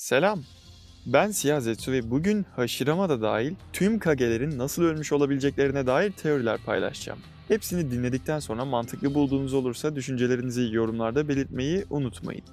Selam. Ben Siyah Zetsu ve bugün Hashirama da dahil tüm Kage'lerin nasıl ölmüş olabileceklerine dair teoriler paylaşacağım. Hepsini dinledikten sonra mantıklı bulduğunuz olursa düşüncelerinizi yorumlarda belirtmeyi unutmayın.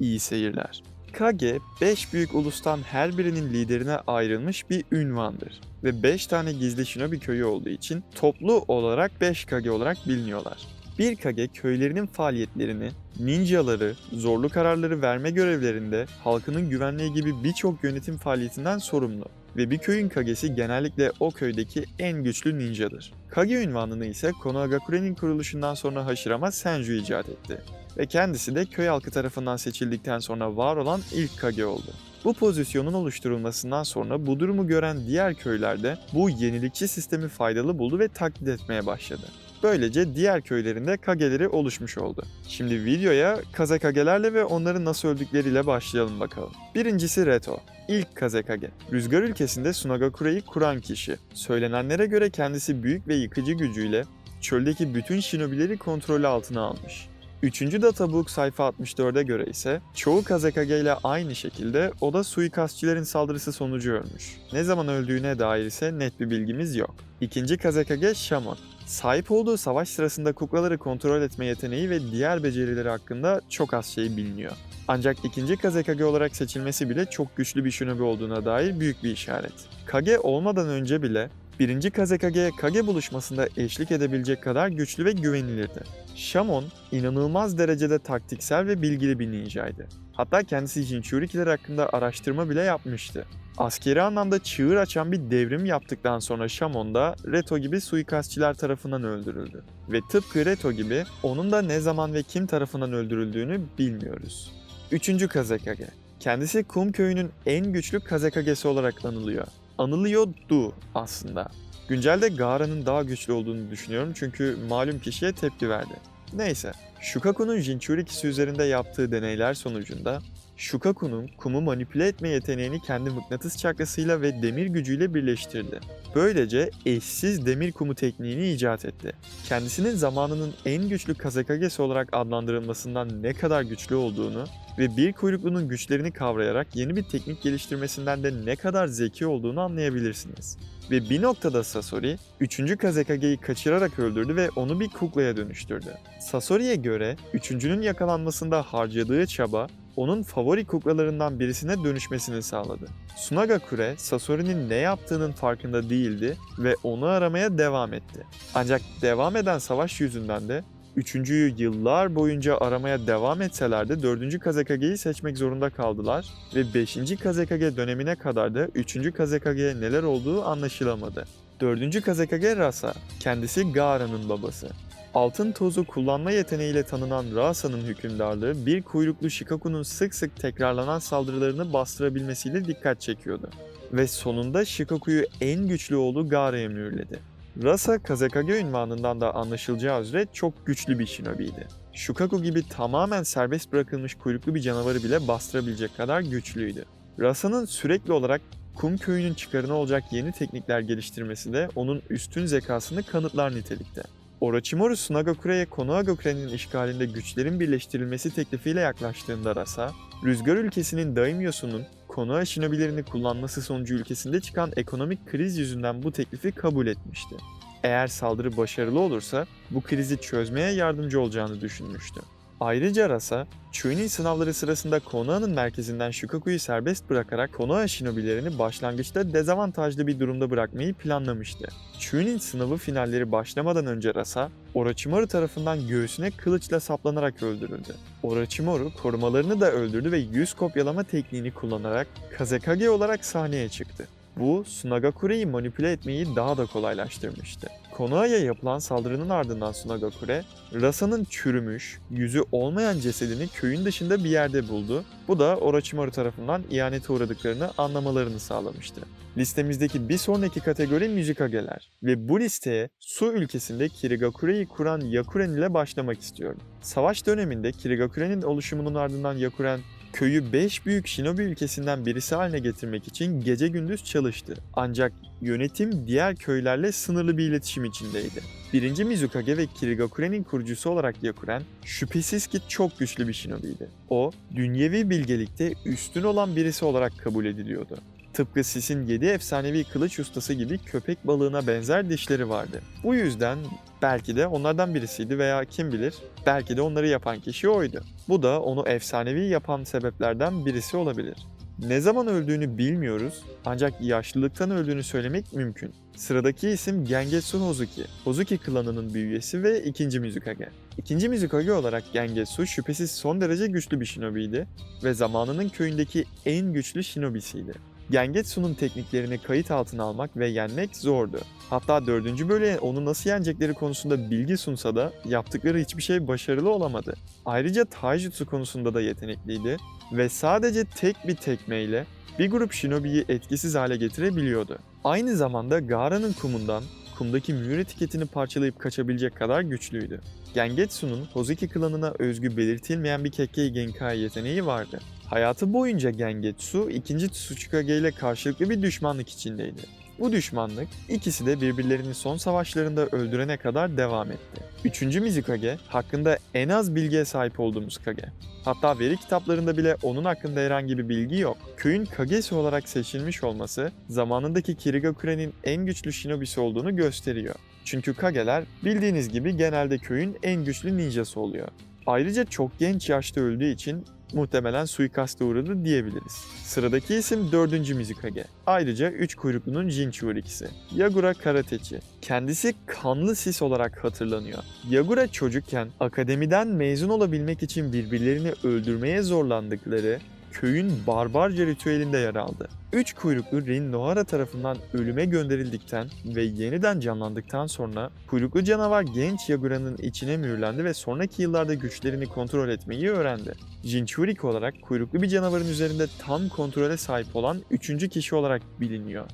İyi seyirler. Kage, 5 büyük ulustan her birinin liderine ayrılmış bir ünvandır ve 5 tane gizli shinobi köyü olduğu için toplu olarak 5 Kage olarak biliniyorlar. Bir Kage köylerinin faaliyetlerini, ninjaları, zorlu kararları verme görevlerinde halkının güvenliği gibi birçok yönetim faaliyetinden sorumlu ve bir köyün Kage'si genellikle o köydeki en güçlü ninjadır. Kage ünvanını ise Konohagakure'nin kuruluşundan sonra Hashirama Senju icat etti ve kendisi de köy halkı tarafından seçildikten sonra var olan ilk Kage oldu. Bu pozisyonun oluşturulmasından sonra bu durumu gören diğer köylerde bu yenilikçi sistemi faydalı buldu ve taklit etmeye başladı. Böylece diğer köylerinde kageleri oluşmuş oldu. Şimdi videoya kazekagelerle ve onların nasıl öldükleriyle başlayalım bakalım. Birincisi Reto. İlk Kazekage. Rüzgar ülkesinde Sunagakure'yi kuran kişi. Söylenenlere göre kendisi büyük ve yıkıcı gücüyle çöldeki bütün shinobileri kontrolü altına almış. Üçüncü databook sayfa 64'e göre ise çoğu Kazekage ile aynı şekilde o da suikastçilerin saldırısı sonucu ölmüş. Ne zaman öldüğüne dair ise net bir bilgimiz yok. İkinci Kazekage Shaman. Sahip olduğu savaş sırasında kuklaları kontrol etme yeteneği ve diğer becerileri hakkında çok az şey biliniyor. Ancak ikinci Kazekage olarak seçilmesi bile çok güçlü bir shinobi olduğuna dair büyük bir işaret. Kage olmadan önce bile birinci Kazekage'ye Kage buluşmasında eşlik edebilecek kadar güçlü ve güvenilirdi. Shamon inanılmaz derecede taktiksel ve bilgili bir ninjaydı. Hatta kendisi Jinchurikiler hakkında araştırma bile yapmıştı. Askeri anlamda çığır açan bir devrim yaptıktan sonra Shamon da Reto gibi suikastçiler tarafından öldürüldü. Ve tıpkı Reto gibi onun da ne zaman ve kim tarafından öldürüldüğünü bilmiyoruz. Üçüncü Kazekage. Kendisi Kum köyünün en güçlü Kazekagesi olarak anılıyor. Anılıyordu aslında. Güncelde Gaara'nın daha güçlü olduğunu düşünüyorum çünkü malum kişiye tepki verdi. Neyse, Shukaku'nun Jinchurikisi üzerinde yaptığı deneyler sonucunda Shukaku'nun kumu manipüle etme yeteneğini kendi mıknatıs çakrasıyla ve demir gücüyle birleştirdi. Böylece eşsiz demir kumu tekniğini icat etti. Kendisinin zamanının en güçlü Kazekagesi olarak adlandırılmasından ne kadar güçlü olduğunu ve bir kuyruklunun güçlerini kavrayarak yeni bir teknik geliştirmesinden de ne kadar zeki olduğunu anlayabilirsiniz. Ve bir noktada Sasori, 3. Kazekage'yi kaçırarak öldürdü ve onu bir kuklaya dönüştürdü. Sasori'ye göre 3.'nün yakalanmasında harcadığı çaba onun favori kuklalarından birisine dönüşmesini sağladı. Sunagakure, Sasori'nin ne yaptığının farkında değildi ve onu aramaya devam etti. Ancak devam eden savaş yüzünden de Üçüncüyü yıllar boyunca aramaya devam etseler de 4. Kazekage'yi seçmek zorunda kaldılar ve 5. Kazekage dönemine kadar da 3. Kazekage'ye neler olduğu anlaşılamadı. 4. Kazekage Rasa, kendisi Gaara'nın babası. Altın tozu kullanma yeteneğiyle tanınan Rasa'nın hükümdarlığı bir kuyruklu Shikaku'nun sık sık tekrarlanan saldırılarını bastırabilmesiyle dikkat çekiyordu. Ve sonunda Shikaku'yu en güçlü oğlu Gaara'ya mühürledi. Rasa Kazekage ünvanından da anlaşılacağı üzere çok güçlü bir shinobiydi. Shukaku gibi tamamen serbest bırakılmış kuyruklu bir canavarı bile bastırabilecek kadar güçlüydü. Rasa'nın sürekli olarak Kum köyünün çıkarına olacak yeni teknikler geliştirmesi de onun üstün zekasını kanıtlar nitelikte. Orochimaru Sunagakure'ye Konohagakure'nin işgalinde güçlerin birleştirilmesi teklifiyle yaklaştığında Rasa, Rüzgar ülkesinin daimyosunun Konoha shinobilerini kullanması sonucu ülkesinde çıkan ekonomik kriz yüzünden bu teklifi kabul etmişti. Eğer saldırı başarılı olursa bu krizi çözmeye yardımcı olacağını düşünmüştü. Ayrıca Rasa, Chunin sınavları sırasında Konoha'nın merkezinden Shukaku'yu serbest bırakarak Konoha shinobilerini başlangıçta dezavantajlı bir durumda bırakmayı planlamıştı. Chunin sınavı finalleri başlamadan önce Rasa, Orochimaru tarafından göğsüne kılıçla saplanarak öldürüldü. Orochimaru korumalarını da öldürdü ve yüz kopyalama tekniğini kullanarak Kazekage olarak sahneye çıktı. Bu, Sunagakure'yi manipüle etmeyi daha da kolaylaştırmıştı. Konoha'ya yapılan saldırının ardından Sunagakure, Rasa'nın çürümüş, yüzü olmayan cesedini köyün dışında bir yerde buldu. Bu da Orochimaru tarafından ihanete uğradıklarını anlamalarını sağlamıştı. Listemizdeki bir sonraki kategori Müzikageler ve bu listeye Su ülkesinde Kirigakure'yi kuran Yakuren ile başlamak istiyorum. Savaş döneminde Kirigakure'nin oluşumunun ardından Yakuren köyü 5 büyük shinobi ülkesinden birisi haline getirmek için gece gündüz çalıştı. Ancak yönetim diğer köylerle sınırlı bir iletişim içindeydi. Birinci Mizukage ve Kirigakure'nin kurucusu olarak Yakuren şüphesiz ki çok güçlü bir shinobiydi. O, dünyevi bilgelikte üstün olan birisi olarak kabul ediliyordu. Tıpkı Sis'in 7 efsanevi kılıç ustası gibi köpek balığına benzer dişleri vardı. Bu yüzden belki de onlardan birisiydi veya kim bilir belki de onları yapan kişi oydu. Bu da onu efsanevi yapan sebeplerden birisi olabilir. Ne zaman öldüğünü bilmiyoruz ancak yaşlılıktan öldüğünü söylemek mümkün. Sıradaki isim Gengetsu Hozuki. Hozuki klanının bir üyesi ve ikinci Mizukage. İkinci Mizukage olarak Gengetsu şüphesiz son derece güçlü bir shinobiydi ve zamanının köyündeki en güçlü shinobisiydi. Gengetsu'nun tekniklerini kayıt altına almak ve yenmek zordu. Hatta 4. bölüye onu nasıl yenecekleri konusunda bilgi sunsa da yaptıkları hiçbir şey başarılı olamadı. Ayrıca taijutsu konusunda da yetenekliydi ve sadece tek bir tekmeyle bir grup shinobiyi etkisiz hale getirebiliyordu. Aynı zamanda Gaara'nın kumundan kumdaki mühür etiketini parçalayıp kaçabilecek kadar güçlüydü. Gengetsu'nun Hozuki klanına özgü belirtilmeyen bir Kekkei Genkai yeteneği vardı. Hayatı boyunca Gengetsu, ikinci Tsuchikage ile karşılıklı bir düşmanlık içindeydi. Bu düşmanlık ikisi de birbirlerini son savaşlarında öldürene kadar devam etti. Üçüncü Mizukage hakkında en az bilgiye sahip olduğumuz Kage. Hatta veri kitaplarında bile onun hakkında herhangi bir bilgi yok. Köyün Kage'si olarak seçilmiş olması zamanındaki Kirigakure'nin en güçlü shinobisi olduğunu gösteriyor. Çünkü Kage'ler bildiğiniz gibi genelde köyün en güçlü ninjası oluyor. Ayrıca çok genç yaşta öldüğü için muhtemelen suikaste uğradı diyebiliriz. Sıradaki isim 4. Mizukage. Ayrıca 3 kuyruklunun Jinchur ikisi. Yagura Karatechi. Kendisi kanlı sis olarak hatırlanıyor. Yagura çocukken akademiden mezun olabilmek için birbirlerini öldürmeye zorlandıkları köyün barbarca ritüelinde yer aldı. Üç kuyruklu Rin Nohara tarafından ölüme gönderildikten ve yeniden canlandıktan sonra kuyruklu canavar genç Yagura'nın içine mühürlendi ve sonraki yıllarda güçlerini kontrol etmeyi öğrendi. Jinchurik olarak kuyruklu bir canavarın üzerinde tam kontrole sahip olan üçüncü kişi olarak biliniyor.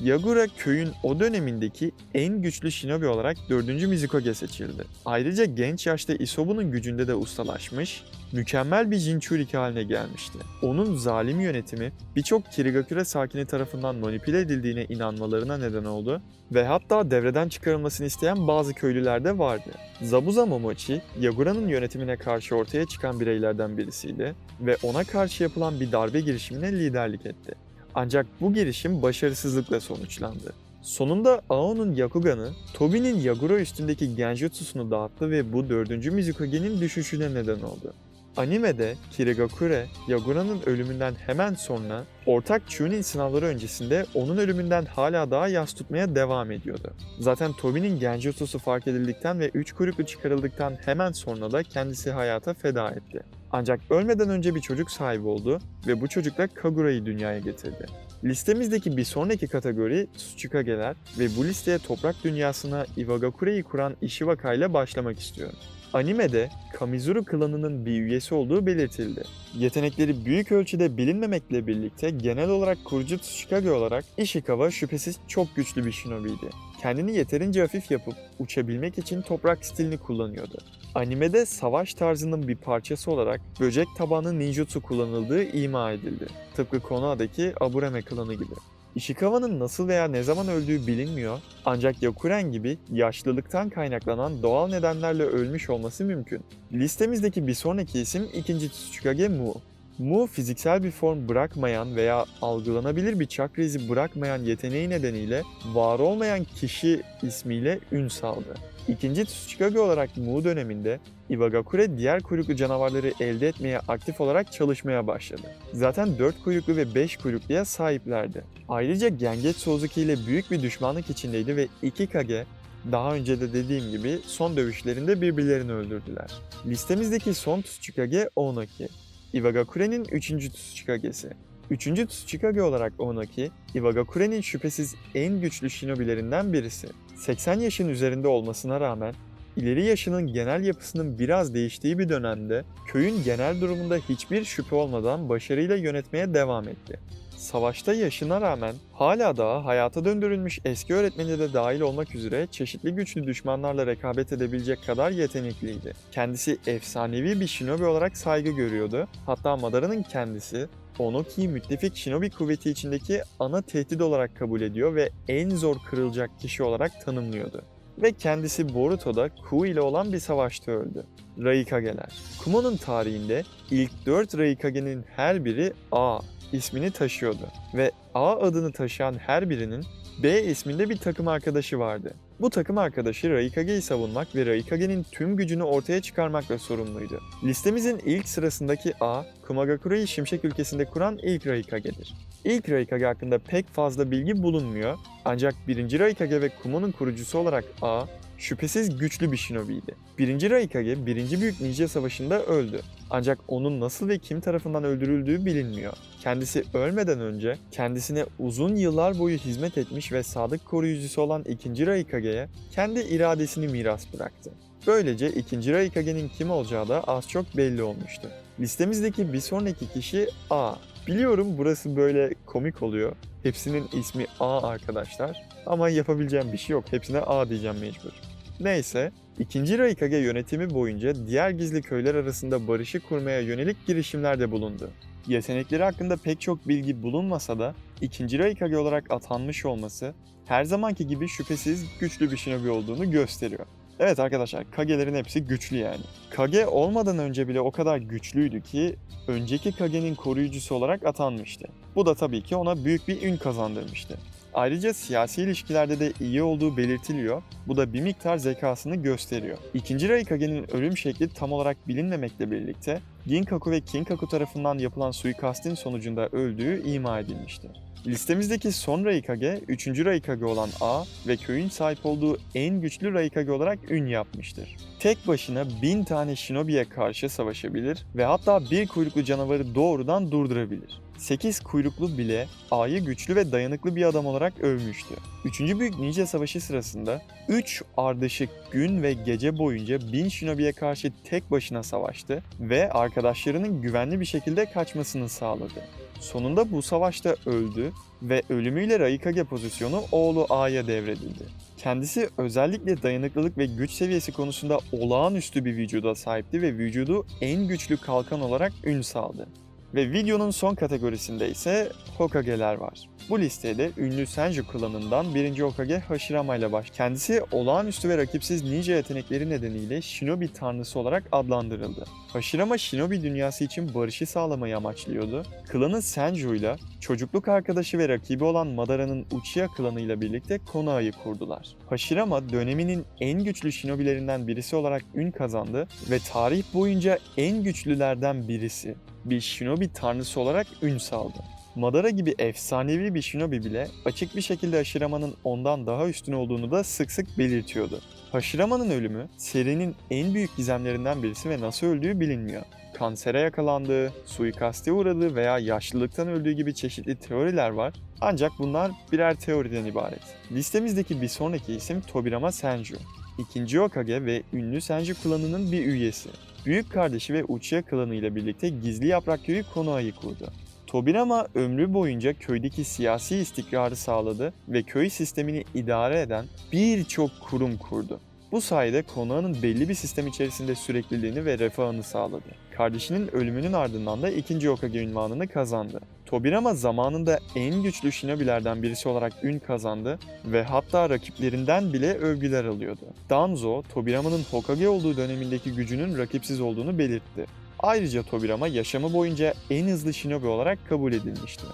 Yagura köyün o dönemindeki en güçlü shinobi olarak 4. Mizukage seçildi. Ayrıca genç yaşta Isobu'nun gücünde de ustalaşmış, mükemmel bir Jinchuriki haline gelmişti. Onun zalim yönetimi birçok Kirigakure sakini tarafından manipüle edildiğine inanmalarına neden oldu ve hatta devreden çıkarılmasını isteyen bazı köylüler de vardı. Zabuza Momochi, Yagura'nın yönetimine karşı ortaya çıkan bireylerden birisiydi ve ona karşı yapılan bir darbe girişimine liderlik etti. Ancak bu girişim başarısızlıkla sonuçlandı. Sonunda Ao'nun Yakuga'nı, Tobi'nin Yagura üstündeki Genjutsu'sunu dağıttı ve bu 4. Mizukage'nin düşüşüne neden oldu. Animede Kirigakure, Yagura'nın ölümünden hemen sonra ortak Chunin sınavları öncesinde onun ölümünden hala daha yas tutmaya devam ediyordu. Zaten Tobi'nin Genjutsu'su fark edildikten ve 3 kuyruklu çıkarıldıktan hemen sonra da kendisi hayata feda etti. Ancak ölmeden önce bir çocuk sahibi oldu ve bu çocukla Kagura'yı dünyaya getirdi. Listemizdeki bir sonraki kategori Tsuchikage'ler ve bu listeye toprak dünyasına Iwagakure'yi kuran Ishiwaka ile başlamak istiyorum. Animede Kamizuru klanının bir üyesi olduğu belirtildi. Yetenekleri büyük ölçüde bilinmemekle birlikte genel olarak kurucu Tsuchikage olarak Ishikawa şüphesiz çok güçlü bir shinobiydi. Kendini yeterince hafif yapıp uçabilmek için toprak stilini kullanıyordu. Animede savaş tarzının bir parçası olarak böcek tabanlı ninjutsu kullanıldığı ima edildi. Tıpkı Konoha'daki Aburame klanı gibi. Ishikawa'nın nasıl veya ne zaman öldüğü bilinmiyor ancak Yakuren gibi yaşlılıktan kaynaklanan doğal nedenlerle ölmüş olması mümkün. Listemizdeki bir sonraki isim ikinci Tsuchikage Mu. Mu fiziksel bir form bırakmayan veya algılanabilir bir çakra izi bırakmayan yeteneği nedeniyle var olmayan kişi ismiyle ün saldı. İkinci Tsuchikage olarak Mu döneminde Iwagakure diğer kuyruklu canavarları elde etmeye aktif olarak çalışmaya başladı. Zaten 4 kuyruklu ve 5 kuyrukluya sahiplerdi. Ayrıca Gengetsu Ozuki ile büyük bir düşmanlık içindeydi ve iki Kage daha önce de dediğim gibi son dövüşlerinde birbirlerini öldürdüler. Listemizdeki son Tsuchikage Onoki. Iwagakure'nin 3. Tsuchikage'si. 3. Tsuchikage olarak Onoki, Iwagakure'nin şüphesiz en güçlü shinobilerinden birisi. 80 yaşın üzerinde olmasına rağmen ileri yaşının genel yapısının biraz değiştiği bir dönemde köyün genel durumunda hiçbir şüphe olmadan başarıyla yönetmeye devam etti. Savaşta yaşına rağmen hala daha hayata döndürülmüş eski öğretmeni de dahil olmak üzere çeşitli güçlü düşmanlarla rekabet edebilecek kadar yetenekliydi. Kendisi efsanevi bir shinobi olarak saygı görüyordu. Hatta Madara'nın kendisi Onoki'yi müttefik shinobi kuvveti içindeki ana tehdit olarak kabul ediyor ve en zor kırılacak kişi olarak tanımlıyordu. Ve kendisi Boruto'da Ku ile olan bir savaşta öldü. Raikage'ler. Kumo'nun tarihinde ilk 4 Raikage'nin her biri A ismini taşıyordu ve A adını taşıyan her birinin B isminde bir takım arkadaşı vardı. Bu takım arkadaşı Raikage'yi savunmak ve Raikage'nin tüm gücünü ortaya çıkarmakla sorumluydu. Listemizin ilk sırasındaki A, Kumagakure'yi Şimşek ülkesinde kuran ilk Raikage'dir. İlk Raikage hakkında pek fazla bilgi bulunmuyor ancak 1. Raikage ve Kumo'nun kurucusu olarak A, şüphesiz güçlü bir shinobiydi. 1. Raikage 1. Büyük Ninja Savaşı'nda öldü. Ancak onun nasıl ve kim tarafından öldürüldüğü bilinmiyor. Kendisi ölmeden önce kendisine uzun yıllar boyu hizmet etmiş ve sadık koruyucusu olan 2. Raikage'ye kendi iradesini miras bıraktı. Böylece 2. Raikage'nin kim olacağı da az çok belli olmuştu. Listemizdeki bir sonraki kişi A. Biliyorum burası böyle komik oluyor. Hepsinin ismi A arkadaşlar. Ama yapabileceğim bir şey yok. Hepsine A diyeceğim mecbur. Neyse, İkinci Raikage yönetimi boyunca diğer gizli köyler arasında barışı kurmaya yönelik girişimlerde bulundu. Yetenekleri hakkında pek çok bilgi bulunmasa da ikinci Raikage olarak atanmış olması her zamanki gibi şüphesiz güçlü bir shinobi olduğunu gösteriyor. Evet arkadaşlar Kage'lerin hepsi güçlü yani. Kage olmadan önce bile o kadar güçlüydü ki önceki Kage'nin koruyucusu olarak atanmıştı. Bu da tabii ki ona büyük bir ün kazandırmıştı. Ayrıca siyasi ilişkilerde de iyi olduğu belirtiliyor. Bu da bir miktar zekasını gösteriyor. İkinci Raikage'nin ölüm şekli tam olarak bilinmemekle birlikte Ginkaku ve Kinkaku tarafından yapılan suikastin sonucunda öldüğü ima edilmiştir. Listemizdeki son Raikage, 3. Raikage olan A ve köyün sahip olduğu en güçlü Raikage olarak ün yapmıştır. Tek başına bin tane shinobi'ye karşı savaşabilir ve hatta bir kuyruklu canavarı doğrudan durdurabilir. 8 kuyruklu bile A'yı güçlü ve dayanıklı bir adam olarak övmüştü. 3. Büyük Ninja Savaşı sırasında 3 ardışık gün ve gece boyunca 1000 shinobi'ye karşı tek başına savaştı ve arkadaşlarının güvenli bir şekilde kaçmasını sağladı. Sonunda bu savaşta öldü ve ölümüyle Raikage pozisyonu oğlu A'ya devredildi. Kendisi özellikle dayanıklılık ve güç seviyesi konusunda olağanüstü bir vücuda sahipti ve vücudu en güçlü kalkan olarak ün saldı. Ve videonun son kategorisinde ise Hokage'ler var. Bu listede ünlü Senju klanından 1. Hokage Hashirama ile baş. Kendisi olağanüstü ve rakipsiz ninja yetenekleri nedeniyle Shinobi tanrısı olarak adlandırıldı. Hashirama Shinobi dünyası için barışı sağlamayı amaçlıyordu. Klanı Senju ile çocukluk arkadaşı ve rakibi olan Madara'nın Uchiha klanı ile birlikte Konoha'yı kurdular. Hashirama döneminin en güçlü shinobilerinden birisi olarak ün kazandı ve tarih boyunca en güçlülerden birisi bir shinobi tanrısı olarak ün saldı. Madara gibi efsanevi bir shinobi bile açık bir şekilde Hashirama'nın ondan daha üstün olduğunu da sık sık belirtiyordu. Hashirama'nın ölümü serinin en büyük gizemlerinden birisi ve nasıl öldüğü bilinmiyor. Kansere yakalandığı, suikaste uğradığı veya yaşlılıktan öldüğü gibi çeşitli teoriler var. Ancak bunlar birer teoriden ibaret. Listemizdeki bir sonraki isim Tobirama Senju. İkinci Hokage ve ünlü Senju klanının bir üyesi. Büyük kardeşi ve Uchiha klanı ile birlikte gizli yaprak köyü Konoha'yı kurdu. Tobirama ömrü boyunca köydeki siyasi istikrarı sağladı ve köy sistemini idare eden birçok kurum kurdu. Bu sayede Konoha'nın belli bir sistem içerisinde sürekliliğini ve refahını sağladı. Kardeşinin ölümünün ardından da ikinci Hokage ünvanını kazandı. Tobirama zamanında en güçlü shinobilerden birisi olarak ün kazandı ve hatta rakiplerinden bile övgüler alıyordu. Danzo, Tobirama'nın Hokage olduğu dönemindeki gücünün rakipsiz olduğunu belirtti. Ayrıca Tobirama yaşamı boyunca en hızlı shinobi olarak kabul edilmişti.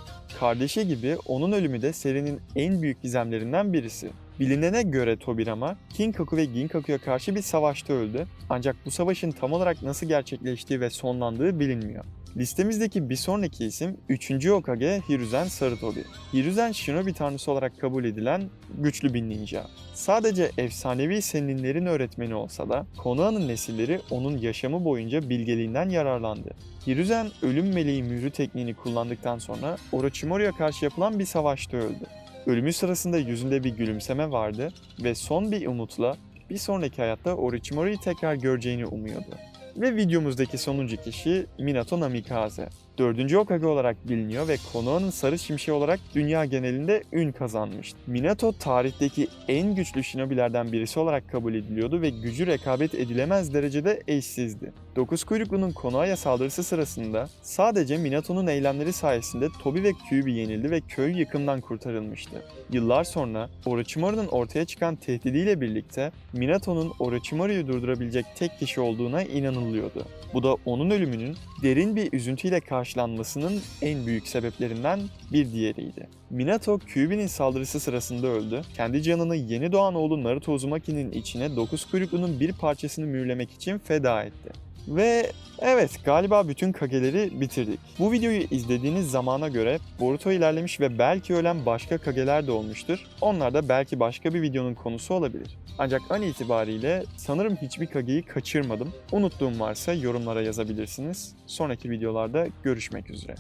Kardeşi gibi onun ölümü de serinin en büyük gizemlerinden birisi. Bilinene göre Tobirama, Kinkaku ve Ginkaku'ya karşı bir savaşta öldü ancak bu savaşın tam olarak nasıl gerçekleştiği ve sonlandığı bilinmiyor. Listemizdeki bir sonraki isim 3. Hokage Hiruzen Sarutobi. Hiruzen Shinobi tanrısı olarak kabul edilen güçlü bir ninja. Sadece efsanevi seninlerin öğretmeni olsa da Konoha'nın nesilleri onun yaşamı boyunca bilgeliğinden yararlandı. Hiruzen ölüm meleği mührü tekniğini kullandıktan sonra Orochimaru'ya karşı yapılan bir savaşta öldü. Ölümü sırasında yüzünde bir gülümseme vardı ve son bir umutla bir sonraki hayatta Orochimaru'yu tekrar göreceğini umuyordu. Ve videomuzdaki sonuncu kişi Minato Namikaze. Dördüncü Hokage olarak biliniyor ve Konoha'nın sarı şimşeği olarak dünya genelinde ün kazanmıştı. Minato tarihteki en güçlü shinobilerden birisi olarak kabul ediliyordu ve gücü rekabet edilemez derecede eşsizdi. Dokuz kuyruklu'nun Konoha'ya saldırısı sırasında sadece Minato'nun eylemleri sayesinde Tobi ve Kyuubi yenildi ve köy yıkımdan kurtarılmıştı. Yıllar sonra Orochimaru'nun ortaya çıkan tehdidiyle birlikte Minato'nun Orochimaru'yu durdurabilecek tek kişi olduğuna inanılıyordu. Bu da onun ölümünün derin bir üzüntüyle karşılanmasının en büyük sebeplerinden bir diğeriydi. Minato, Kyuubi'nin saldırısı sırasında öldü. Kendi canını yeni doğan oğlu Naruto Uzumaki'nin içine dokuz kuyruklu'nun bir parçasını mühürlemek için feda etti. Ve evet galiba bütün kageleri bitirdik. Bu videoyu izlediğiniz zamana göre Boruto ilerlemiş ve belki ölen başka kageler de olmuştur. Onlar da belki başka bir videonun konusu olabilir. Ancak an itibariyle sanırım hiçbir kageyi kaçırmadım. Unuttuğum varsa yorumlara yazabilirsiniz. Sonraki videolarda görüşmek üzere.